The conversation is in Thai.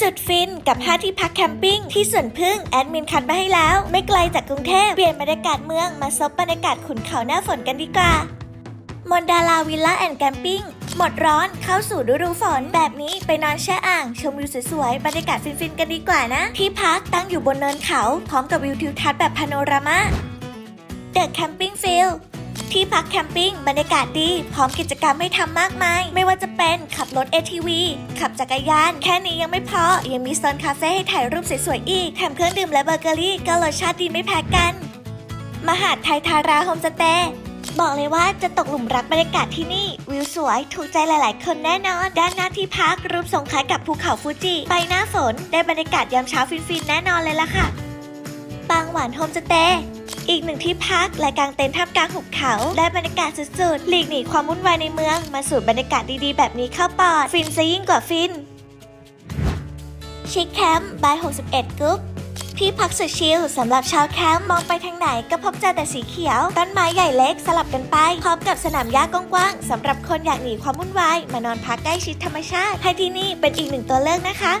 สุดฟินกับ5ที่พักแคมปิ้งที่สวนพึ่งแอดมินคัดมาให้แล้ว ไม่ไกลจากกรุงเทพเปลี่ยนบรรยากาศเมืองมาซบบรรยากาศขุนเขาหน้าฝนกันดีกว่ามอนดาลาวิลล่าแอนด์แคมปิ้งหมดร้อนเข้าสู่ฤดูฝนแบบนี้ไปนอนแช่อ่าง ชมวิวสวยๆ บรรยากาศฟินๆ กันดีกว่านะ ที่พักตั้งอยู่บนเนินเขา พร้อมกับวิวทิวทัศน์แบบพาโนรามาเดอะแคมปิ้งฟิล ที่พักแคมปิ้งบรรยากาศดี พร้อมกิจกรรมให้ทำมากมาย ไม่ว่าจะเป็นขับรถ ATV ขับจักรยาน แค่นี้ยังไม่พอ ยังมีโซนคาเฟ่ให้ถ่ายรูปสวยๆอีก แถมเครื่องดื่มและเบเกอรี่ก็รสชาติดีไม่แพ้กัน มหาดไทยทาราโฮมสเตย์บอกเลยว่าจะตกหลุมรักบรรยากาศที่นี่ วิวสวย ถูกใจหลาย ๆ คนแน่นอน ด้านหน้าที่พักรูปทรงคล้ายกับภูเขาฟูจิ ไปหน้าฝน ได้บรรยากาศยามเช้าฟิน ๆ แน่นอนเลยล่ะค่ะ ปางหวานโฮมสเตย์ อีกหนึ่งที่พักและกางเต็นท์ท่ามกลางหุบเขาได้บรรยากาศสุดๆ หลีกหนีความวุ่นวายในเมือง มาสูดบรรยากาศดีๆ แบบนี้เข้าปอด ฟินซะยิ่งกว่าฟิน ชิคแคมป์บาย 61กรุ๊ปที่พักสุดชิลสำหรับชาวแคมป์มองไปทางไหนก็พบเจอแต่สีเขียว ต้นไม้ใหญ่เล็กสลับกันไป พร้อมกับสนามหญ้ากว้างๆสำหรับคนอยากหนีความวุ่นวายมานอนพักใกล้ชิดธรรมชาติให้ที่นี่เป็นอีกหนึ่งตัวเลือกนะคะ